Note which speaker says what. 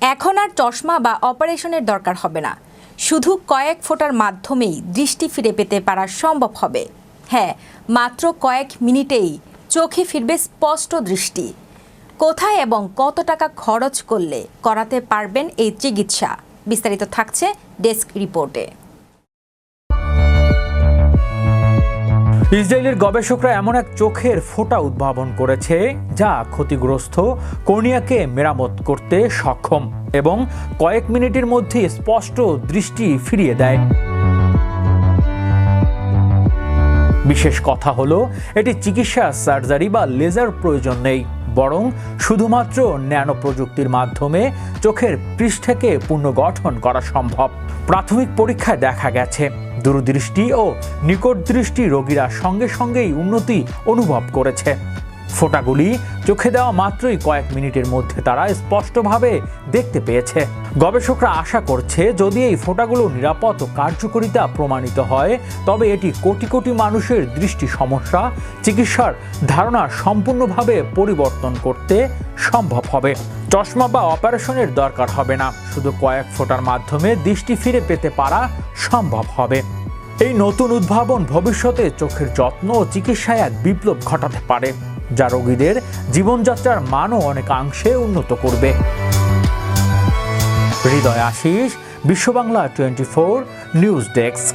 Speaker 1: এখন আর চশমা বা অপারেশনের দরকার হবে না। শুধু কয়েক ফোটার মাধ্যমেই দৃষ্টি ফিরে পেতে পারা সম্ভব হবে। হ্যাঁ মাত্র কয়েক মিনিটেই চোখে ফিরবে স্পষ্ট দৃষ্টি। কোথায় এবং কত টাকা খরচ করলে করাতে পারবেন এই চিকিৎসা? বিস্তারিত থাকছে ডেস্ক রিপোর্টে।
Speaker 2: ইসরায়েলের গবেষকরা এমন এক চোখের ফোঁটা উদ্ভাবন করেছে যা ক্ষতিগ্রস্ত কর্নিয়াকে মেরামত করতে সক্ষম এবং কয়েক মিনিটের মধ্যে স্পষ্ট দৃষ্টি ফিরিয়ে দেয়। বিশেষ কথা হলো, এটি চিকিৎসা, সার্জারি বা লেজার প্রয়োজন নেই, বরং শুধুমাত্র ন্যানো প্রযুক্তির মাধ্যমে চোখের পৃষ্ঠকে পুনর্গঠন করা সম্ভব। প্রাথমিক পরীক্ষায় দেখা গেছে দূরদৃষ্টি ও নিকট দৃষ্টি রোগীরা সঙ্গে সঙ্গেই উন্নতি অনুভব করেছে। ফোঁটাগুলি চোখে দেওয়া মাত্রই কয়েক মিনিটের মধ্যে তারা স্পষ্টভাবে দেখতে পেয়েছে। গবেষকরা আশা করছে, যদি এই ফোঁটাগুলো নিরাপদ ও কার্যকারিতা প্রমাণিত হয়, তবে এটি কোটি কোটি মানুষের দৃষ্টি সমস্যা, চিকিৎসার ধারণা সম্পূর্ণভাবে পরিবর্তন করতে সম্ভব হবে। চশমা বা অপারেশনের দরকার হবে না, শুধু কয়েক ফোঁটার মাধ্যমে দৃষ্টি ফিরে পেতে পারা সম্ভব হবে। এই নতুন উদ্ভাবন ভবিষ্যতে চোখের যত্ন ও চিকিৎসায় এক বিপ্লব ঘটাতে পারে। যা রোগীদের জীবনযাত্রার মানও অনেকাংশে উন্নত করবে। Hriday Ashis Biswabangla twenty four news desk.